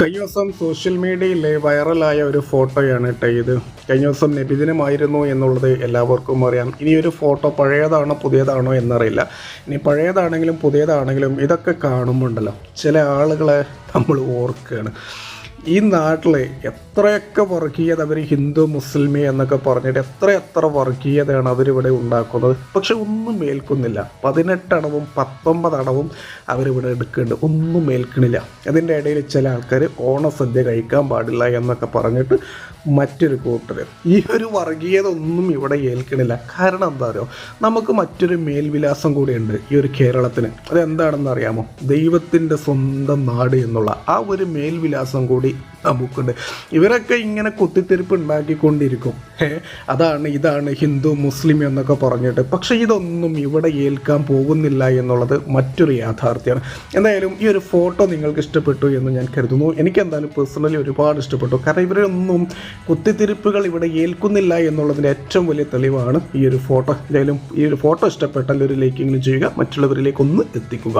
കഴിഞ്ഞ ദിവസം സോഷ്യൽ മീഡിയയിൽ വൈറലായ ഒരു ഫോട്ടോയാണ് കേട്ടോ ഇത്. കഴിഞ്ഞ ദിവസം നബിദിനമായിരുന്നു എന്നുള്ളത് എല്ലാവർക്കും അറിയാം. ഇനി ഒരു ഫോട്ടോ പഴയതാണോ പുതിയതാണോ എന്നറിയില്ല. ഇനി പഴയതാണെങ്കിലും പുതിയതാണെങ്കിലും ഇതൊക്കെ കാണുമ്പോണ്ടല്ലോ. ചില ആളുകളെ നമ്മൾ ഓർക്കുകയാണ്. ഈ നാട്ടിൽ എത്രയൊക്കെ വർഗീയത അവർ ഹിന്ദു മുസ്ലിം എന്നൊക്കെ പറഞ്ഞിട്ട് എത്ര എത്ര വർഗീയതയാണ് അവരിവിടെ ഉണ്ടാക്കുന്നത്. പക്ഷെ ഒന്നും മേൽക്കുന്നില്ല പതിനെട്ടണവും പത്തൊമ്പതണവും അവരിവിടെ എടുക്കുന്നുണ്ട്. ഒന്നും മേൽക്കണില്ല അതിന്റെ ഇടയിൽ ചില ആൾക്കാർ ഓണസദ്യ കഴിക്കാൻ പാടില്ല എന്നൊക്കെ പറഞ്ഞിട്ട് മറ്റൊരു കൂട്ടർ ഈ ഒരു വർഗീയത ഒന്നും ഇവിടെ ഏൽക്കണില്ല കാരണം എന്താ പറയുക നമുക്ക് മറ്റൊരു മേൽവിലാസം കൂടിയുണ്ട് ഈ ഒരു കേരളത്തിന്. അതെന്താണെന്ന് അറിയാമോ ദൈവത്തിന്റെ സ്വന്തം നാട് എന്നുള്ള ആ ഒരു മേൽവിലാസം കൂടി നമുക്കുണ്ട്. ഇവരൊക്കെ ഇങ്ങനെ കുത്തിത്തിരിപ്പ് ഉണ്ടാക്കിക്കൊണ്ടിരിക്കും. അതാണ് ഇതാണ് ഹിന്ദു മുസ്ലിം എന്നൊക്കെ പറഞ്ഞിട്ട്. പക്ഷേ ഇതൊന്നും ഇവിടെ ഏൽക്കാൻ പോകുന്നില്ല എന്നുള്ളത് മറ്റൊരു യാഥാർത്ഥ്യമാണ്. എന്തായാലും ഈ ഒരു ഫോട്ടോ നിങ്ങൾക്ക് ഇഷ്ടപ്പെട്ടു എന്ന് ഞാൻ കരുതുന്നു. എനിക്ക് എന്തായാലും പേഴ്സണലി ഒരുപാട് ഇഷ്ടപ്പെട്ടു. കാരണം ഇവരൊന്നും കുത്തിത്തിരിപ്പുകൾ ഇവിടെ ഏൽക്കുന്നില്ല എന്നുള്ളതിന്റെ ഏറ്റവും വലിയ തെളിവാണ് ഈ ഒരു ഫോട്ടോ. എന്തായാലും ഈ ഒരു ഫോട്ടോ ഇഷ്ടപ്പെട്ടാൽ ഒരു ലൈക്കിങ്ങിന് ചെയ്യുക. മറ്റുള്ളവരിലേക്കൊന്ന് എത്തിക്കുക.